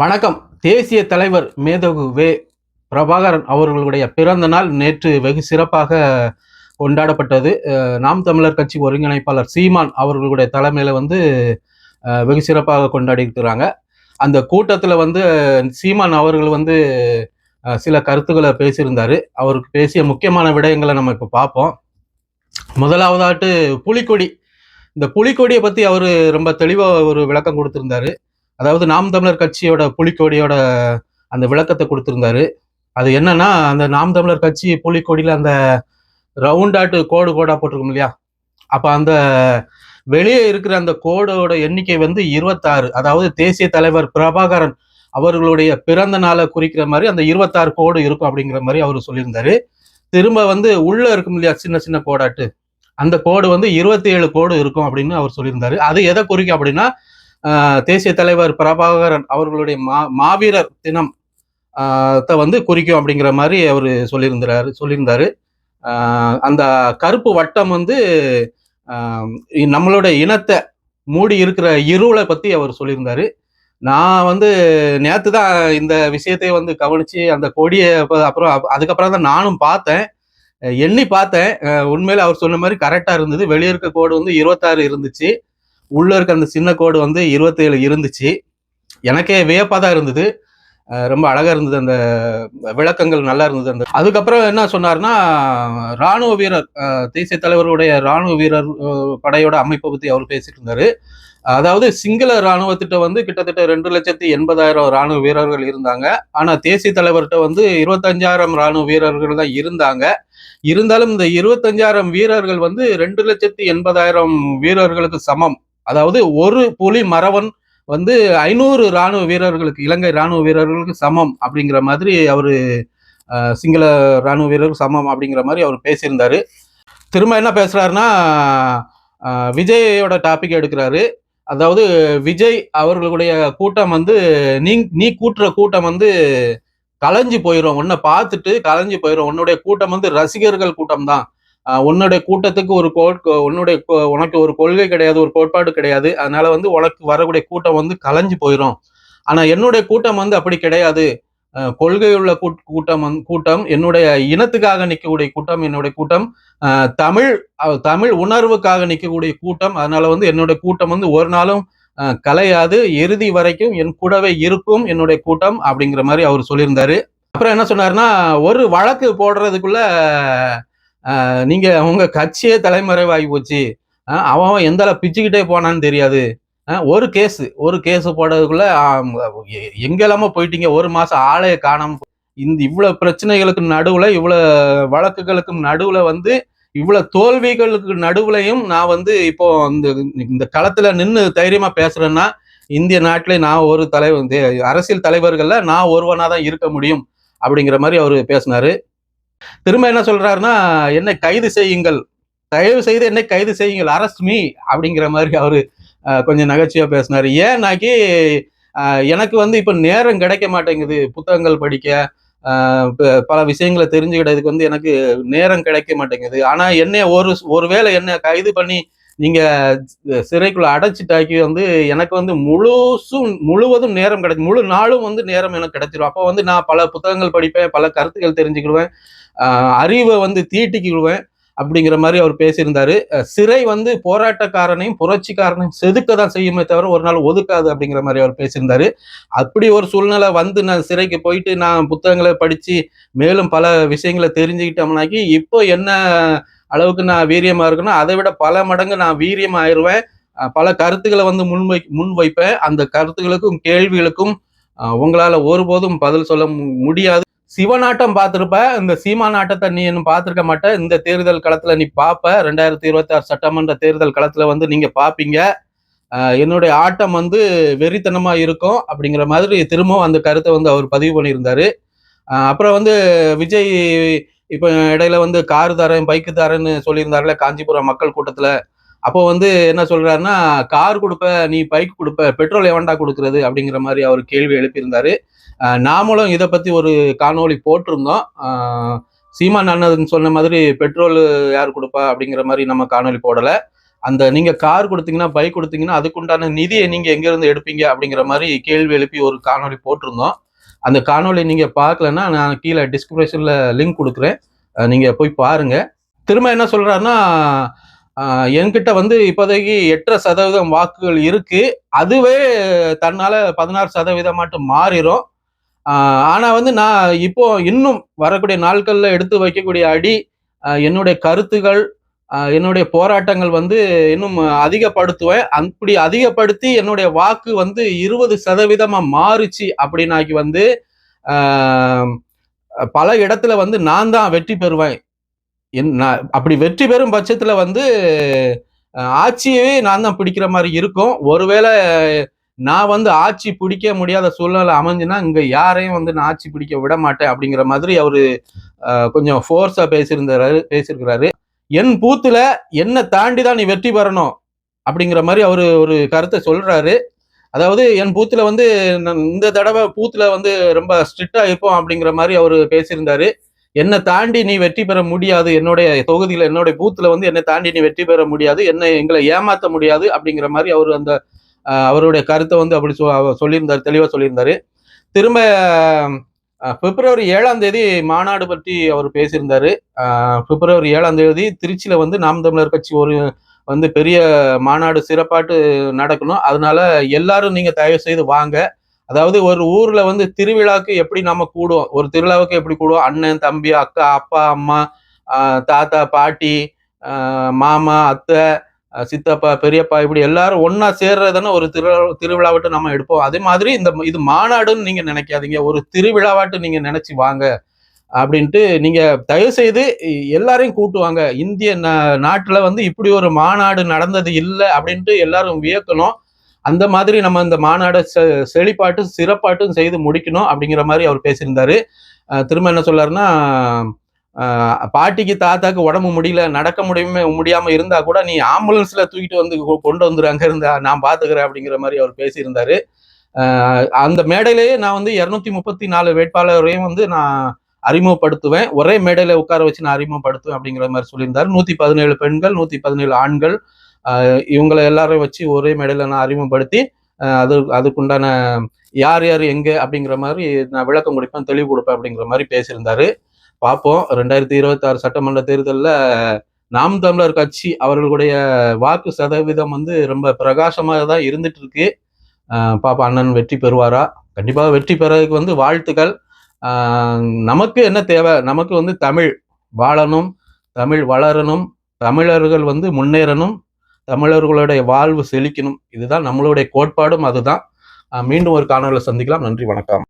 வணக்கம். தேசிய தலைவர் மேதகு வே. பிரபாகரன் அவர்களுடைய பிறந்த நாள் நேற்று வெகு சிறப்பாக கொண்டாடப்பட்டது. நாம் தமிழர் கட்சி ஒருங்கிணைப்பாளர் சீமான் அவர்களுடைய தலைமையில வந்து வெகு சிறப்பாக கொண்டாடி இருக்கிறாங்க அந்த கூட்டத்தில் வந்து சீமான் அவர்கள் வந்து சில கருத்துக்களை பேசியிருந்தாரு. அவருக்கு பேசிய முக்கியமான விடயங்களை நம்ம இப்போ பார்ப்போம். முதலாவதாட்டு புலிக்கொடி. இந்த புலிக்கொடியை பற்றி அவர் ரொம்ப தெளிவாக ஒரு விளக்கம் கொடுத்துருந்தாரு. அதாவது நாம் தமிழர் கட்சியோட புலிக்கொடியோட அந்த விளக்கத்தை கொடுத்துருந்தாரு. அது என்னன்னா அந்த நாம் தமிழர் கட்சி புலிக்கொடியில் அந்த ரவுண்டாட்டு கோடு கோடா போட்டிருக்கும் இல்லையா? அப்போ அந்த வெளியே இருக்கிற அந்த கோடோட எண்ணிக்கை வந்து இருபத்தாறு. அதாவது தேசிய தலைவர் பிரபாகரன் அவர்களுடைய பிறந்த நாளை குறிக்கிற மாதிரி அந்த இருபத்தாறு கோடு இருக்கும் அப்படிங்கிற மாதிரி அவர் சொல்லியிருந்தாரு. திரும்ப வந்து உள்ள இருக்கும் இல்லையா சின்ன சின்ன கோடாட்டு. அந்த கோடு வந்து இருபத்தி ஏழு கோடு இருக்கும் அப்படின்னு அவர் சொல்லியிருந்தாரு. அது எதை குறிக்கும் அப்படின்னா தேசிய தலைவர் பிரபாகரன் அவர்களுடைய மா மாவீரர் தினம் த வந்து குறிக்கும் அப்படிங்கிற மாதிரி அவர் சொல்லியிருந்தாரு சொல்லியிருந்தாரு. அந்த கருப்பு வட்டம் வந்து நம்மளுடைய இனத்தை மூடி இருக்கிற இருளை பற்றி அவர் சொல்லியிருந்தாரு. நான் வந்து நேற்று தான் இந்த விஷயத்தை வந்து கவனித்து அந்த கொடியை அப்புறம் அதுக்கப்புறம் தான் நானும் பார்த்தேன். எண்ணி பார்த்தேன். உண்மையில் அவர் சொன்ன மாதிரி கரெக்டாக இருந்தது. வெளியே இருக்க கோடு வந்து இருபத்தாறு இருந்துச்சு. உள்ள இருக்க அந்த சின்ன கோடு வந்து இருபத்தேழு இருந்துச்சு. எனக்கே வியப்பாக தான் இருந்தது. ரொம்ப அழகா இருந்தது. அந்த விளக்கங்கள் நல்லா இருந்தது. அந்த அதுக்கப்புறம் என்ன சொன்னார்னா ராணுவ வீரர் தேசிய தலைவருடைய ராணுவ வீரர் படையோட அமைப்பை பத்தி அவர் பேசிட்டு இருந்தாரு. அதாவது சிங்கள ராணுவத்திட்ட வந்து கிட்டத்தட்ட ரெண்டு லட்சத்தி எண்பதாயிரம் ராணுவ வீரர்கள் இருந்தாங்க. ஆனா தேசிய தலைவர்கிட்ட வந்து இருபத்தஞ்சாயிரம் ராணுவ வீரர்கள் தான் இருந்தாங்க. இருந்தாலும் இந்த இருபத்தஞ்சாயிரம் வீரர்கள் வந்து ரெண்டு லட்சத்தி எண்பதாயிரம் வீரர்களுக்கு சமம். அதாவது ஒரு புலி மறவன் வந்து ஐநூறு ராணுவ வீரர்களுக்கு இலங்கை ராணுவ வீரர்களுக்கு சமம் அப்படிங்கிற மாதிரி அவர் சிங்கள ராணுவ வீரர்கள் சமம் அப்படிங்கிற மாதிரி அவர் பேசியிருந்தாரு. திரும்ப என்ன பேசுகிறாருன்னா விஜயோட டாபிக் எடுக்கிறாரு. அதாவது விஜய் அவர்களுடைய கூட்டம் வந்து நீ நீ கூட்டுற கூட்டம் வந்து கலைஞ்சு போயிடும் உன்னை பார்த்துட்டு கலைஞ்சு போயிடும் உன்னுடைய கூட்டம் வந்து ரசிகர்கள் கூட்டம் தான் உன்னுடைய கூட்டத்துக்கு ஒரு கோ உன்னுடைய கொ- உனக்கு ஒரு கொள்கை கிடையாது ஒரு கோட்பாடு கிடையாது. அதனால வந்து உனக்கு வரக்கூடிய கூட்டம் வந்து கலைஞ்சு போயிடும் ஆனா என்னுடைய கூட்டம் வந்து அப்படி கிடையாது. கொள்கையுள்ள கூட்டம் கூட்டம் என்னுடைய இனத்துக்காக நிற்கக்கூடிய கூட்டம் என்னுடைய கூட்டம் தமிழ் தமிழ் உணர்வுக்காக நிற்கக்கூடிய கூட்டம். அதனால வந்து என்னுடைய கூட்டம் வந்து ஒரு நாளும் கலையாது. இறுதி வரைக்கும் என் கூடவே இருக்கும் என்னுடைய கூட்டம் அப்படிங்கிற மாதிரி அவர் சொல்லியிருந்தாரு. அப்புறம் என்ன சொன்னாருன்னா ஒரு வழக்கு போடுறதுக்குள்ள நீங்கள் நீங்க உங்க கட்சியே தலைமறைவாகி போச்சு. அவன் அவன் எந்த பிச்சுக்கிட்டே போனான்னு தெரியாது. ஒரு கேஸ் ஒரு கேஸ் போடுறதுக்குள்ள ஆம், எங்கெல்லாமோ போயிட்டீங்க. ஒரு மாசம் ஆளைய காணாம இந்த இவ்வளவு பிரச்சனைகளுக்கு நடுவுல இவ்வளவு வழக்குகளுக்கும் நடுவுல வந்து இவ்வளவு தோல்விகளுக்கு நடுவுலையும் நான் வந்து இப்போ இந்த இந்த களத்துல நின்று தைரியமா பேசுறேன்னா இந்திய நாட்டிலே நான் ஒரு தலைவர் அரசியல் தலைவர்கள்ல நான் ஒருவனா தான் இருக்க முடியும் அப்படிங்கிற மாதிரி அவர் பேசினாரு. திரும்ப என்ன சொல்றாருன்னா என்னை கைது செய்யுங்கள். தயவு செய்து என்னை கைது செய்யுங்கள். அரஸ்ட் மீ அப்படிங்கிற மாதிரி அவரு கொஞ்சம் நகைச்சுவையா பேசினாரு. ஏன்னாக்கி எனக்கு வந்து இப்போ நேரம் கிடைக்க மாட்டேங்குது. புத்தகங்கள் படிக்க பல விஷயங்களை தெரிஞ்சுக்கிட்டதுக்கு வந்து எனக்கு நேரம் கிடைக்க மாட்டேங்குது. ஆனால் என்ன ஒரு ஒருவேளை என்ன கைது பண்ணி நீங்கள் சிறைக்குள்ள அடைச்சிட்டாக்கி வந்து எனக்கு வந்து முழுசும் முழுவதும் நேரம் கிடைக்கும் முழு நாளும் வந்து நேரம் எனக்கு கிடைச்சிரும். அப்போ வந்து நான் பல புத்தகங்கள் படிப்பேன் பல கருத்துக்கள் தெரிஞ்சுக்கிடுவேன் அறிவை வந்து தீட்டிக்கிடுவேன் அப்படிங்கிற மாதிரி அவர் பேசியிருந்தாரு. சிறை வந்து போராட்டக்காரனையும் புரட்சிக்காரனையும் செதுக்க தான் செய்யுமே தவிர ஒரு நாள் ஒதுக்காது அப்படிங்கிற மாதிரி அவர் பேசியிருந்தாரு. அப்படி ஒரு சூழ்நிலை வந்து நான் சிறைக்கு போயிட்டு நான் புத்தகங்களை படித்து மேலும் பல விஷயங்களை தெரிஞ்சுக்கிட்டோம்னாக்கி இப்போ என்ன அளவுக்கு நான் வீரியமா இருக்கணும். அதை விட பல மடங்கு நான் வீரியம் ஆயிடுவேன் பல கருத்துக்களை வந்து முன்வை முன் வைப்பேன். அந்த கருத்துக்களுக்கும் கேள்விகளுக்கும் உங்களால் உங்களால ஒருபோதும் பதில் சொல்ல முடியாது. சிவநாட்டம் பார்த்துருப்ப இந்த சீமா நாட்டத்தை நீ இன்னும் பார்த்துருக்க மாட்டேன். இந்த தேர்தல் களத்துல நீ பார்ப்ப ரெண்டாயிரத்தி இருபத்தி ஆறு சட்டமன்ற தேர்தல் களத்துல வந்து நீங்க பாப்பீங்க. என்னுடைய ஆட்டம் வந்து வெறித்தனமா இருக்கும் அப்படிங்கிற மாதிரி திரும்பவும் அந்த கருத்தை வந்து அவர் பதிவு பண்ணியிருந்தாரு. அப்புறம் வந்து விஜய் இப்போ இடையில வந்து கார் தரேன் பைக்கு தரேன்னு சொல்லியிருந்தாருல காஞ்சிபுரம் மக்கள் கூட்டத்துல. அப்போ வந்து என்ன சொல்றாருன்னா கார் கொடுப்ப நீ பைக் கொடுப்ப பெட்ரோல் எவன்டா கொடுக்கறது அப்படிங்கிற மாதிரி அவர் கேள்வி எழுப்பியிருந்தாரு. நாமளும் இதை பத்தி ஒரு காணொளி போட்டிருந்தோம். சீமான் அண்ணன் சொன்ன மாதிரி பெட்ரோல் யார் கொடுப்பா அப்படிங்கிற மாதிரி நம்ம காணொளி போடல. அந்த நீங்க கார் கொடுத்தீங்கன்னா பைக் கொடுத்தீங்கன்னா அதுக்குண்டான நிதியை நீங்க எங்க இருந்து எடுப்பீங்க அப்படிங்கிற மாதிரி கேள்வி எழுப்பி ஒரு காணொலி போட்டிருந்தோம். அந்த காணொலி நீங்க பார்க்கலன்னா நான் கீழே டிஸ்கிரிப்ஷன்ல லிங்க் கொடுக்குறேன். நீங்கள் நீங்க போய் பாருங்க. திரும்ப என்ன சொல்றாருன்னா என்கிட்ட வந்து இப்போதைக்கு எட்டரை சதவீதம் வாக்குகள் இருக்கு. அதுவே தன்னால பதினாறு சதவீதம் மட்டும் மாறிடும் ஆனால் ஆனா வந்து நான் இப்போ இன்னும் வரக்கூடிய நாட்கள்ல எடுத்து வைக்கக்கூடிய அடி என்னுடைய கருத்துகள் என்னுடைய போராட்டங்கள் வந்து இன்னும் அதிகப்படுத்துவேன். அப்படி அதிகப்படுத்தி என்னுடைய வாக்கு வந்து இருபது சதவீதமா மாறுச்சு அப்படின்னாக்கி வந்து பல இடத்துல வந்து நான் தான் வெற்றி பெறுவேன். என் நான் அப்படி வெற்றி பெறும் பட்சத்துல வந்து ஆட்சியவே நான் தான் பிடிக்கிற மாதிரி இருக்கும். ஒருவேளை நான் வந்து ஆட்சி பிடிக்க முடியாத சூழ்நிலை அமைஞ்சுன்னா இங்க யாரையும் வந்து நான் ஆட்சி பிடிக்க விட மாட்டேன் அப்படிங்கிற மாதிரி அவரு கொஞ்சம் ஃபோர்ஸா பேசியிருந்தாரு பேசியிருக்கிறாரு. என் பூத்துல என்னை தாண்டி தான் நீ வெற்றி பெறணும் அப்படிங்கிற மாதிரி அவரு ஒரு கருத்தை சொல்றாரு. அதாவது என் பூத்துல வந்து இந்த தடவை பூத்துல வந்து ரொம்ப ஸ்ட்ரிக்டா இருப்போம் அப்படிங்கிற மாதிரி அவரு பேசியிருந்தாரு. என்னை தாண்டி நீ வெற்றி பெற முடியாது. என்னுடைய தொகுதியில என்னுடைய பூத்துல வந்து என்னை தாண்டி நீ வெற்றி பெற முடியாது. என்னை எங்களை ஏமாத்த முடியாது அப்படிங்கிற மாதிரி அவர் அந்த அவருடைய கருத்தை வந்து அப்படி சொ- அவர் சொல்லியிருந்தாரு தெளிவா சொல்லியிருந்தாரு. திரும்ப பிப்ரவரி ஏழாம் தேதி மாநாடு பற்றி அவர் பேசியிருந்தாரு. பிப்ரவரி ஏழாம் தேதி திருச்சியில வந்து நாம் தமிழர் கட்சி ஒரு வந்து பெரிய மாநாடு சிறப்பாட்டு நடக்கணும். அதனால எல்லாரும் நீங்க தயவு செய்து வாங்க. அதாவது ஒரு ஊர்ல வந்து திருவிழாக்கு எப்படி நம்ம கூடுவோம்? ஒரு திருவிழாவுக்கு எப்படி கூடுவோம்? அண்ணன் தம்பி அக்கா அப்பா அம்மா தாத்தா பாட்டி மாமா அத்தை சித்தப்பா பெரியப்பா இப்படி எல்லாரும் ஒன்னா சேர்றதுன்னு ஒரு திரு திருவிழாவட்டு நம்ம எடுப்போம். அதே மாதிரி இந்த இது மாநாடுன்னு நீங்க நினைக்காதீங்க. ஒரு திருவிழாவாட்டு நீங்க நினைச்சு வாங்க அப்படின்ட்டு நீங்க தயவு செய்து எல்லாரையும் கூட்டுவாங்க இந்திய நாட்டுல வந்து இப்படி ஒரு மாநாடு நடந்தது இல்லை அப்படின்ட்டு எல்லாரும் வியக்கணும். அந்த மாதிரி நம்ம இந்த மாநாடை செ- செழிப்பாட்டும் சிறப்பாட்டும் செய்து முடிக்கணும் அப்படிங்கிற மாதிரி அவர் பேசியிருந்தாரு. திரும்ப என்ன சொல்லாருன்னா பாட்டிக்கு தாத்தாக்கு உடம்பு முடியல நடக்க முடியுமே முடியாம இருந்தா கூட நீ ஆம்புலன்ஸ்ல தூக்கிட்டு வந்து கொண்டு வந்துரு அங்க இருந்தா நான் பாத்துக்கிறேன் அப்படிங்கிற மாதிரி அவர் பேசியிருந்தாரு. அந்த மேடையிலேயே நான் வந்து இருநூத்தி முப்பத்தி நாலு வேட்பாளரையும் வந்து நான் அறிமுகப்படுத்துவேன். ஒரே மேடையில உட்கார வச்சு நான் அறிமுகப்படுத்துவேன் அப்படிங்கிற மாதிரி சொல்லியிருந்தாரு. நூத்தி பதினேழு பெண்கள் நூத்தி பதினேழு ஆண்கள் இவங்களை எல்லாரையும் வச்சு ஒரே மேடையில நான் அறிமுகப்படுத்தி அது அதுக்குண்டான யார் யார் எங்க அப்படிங்கிற மாதிரி நான் விளக்கம் கொடுப்பேன் தெளிவு கொடுப்பேன் அப்படிங்கிற மாதிரி பேசியிருந்தாரு. பார்ப்போம் ரெண்டாயிரத்தி இருபத்தி ஆறு சட்டமன்ற தேர்தலில் நாம் தமிழர் கட்சி அவர்களுடைய வாக்கு சதவீதம் வந்து ரொம்ப பிரகாசமாக தான் இருந்துட்டு இருக்கு பாப்பா அண்ணன் வெற்றி பெறுவாரா? கண்டிப்பாக வெற்றி பெறதுக்கு வந்து வாழ்த்துக்கள். நமக்கு என்ன தேவை? நமக்கு வந்து தமிழ் வாழணும் தமிழ் வளரணும் தமிழர்கள் வந்து முன்னேறணும் தமிழர்களுடைய வாழ்வு செழிக்கணும். இதுதான் நம்மளுடைய கோட்பாடும் அதுதான். மீண்டும் ஒரு காணொலியில் சந்திக்கலாம். நன்றி வணக்கம்.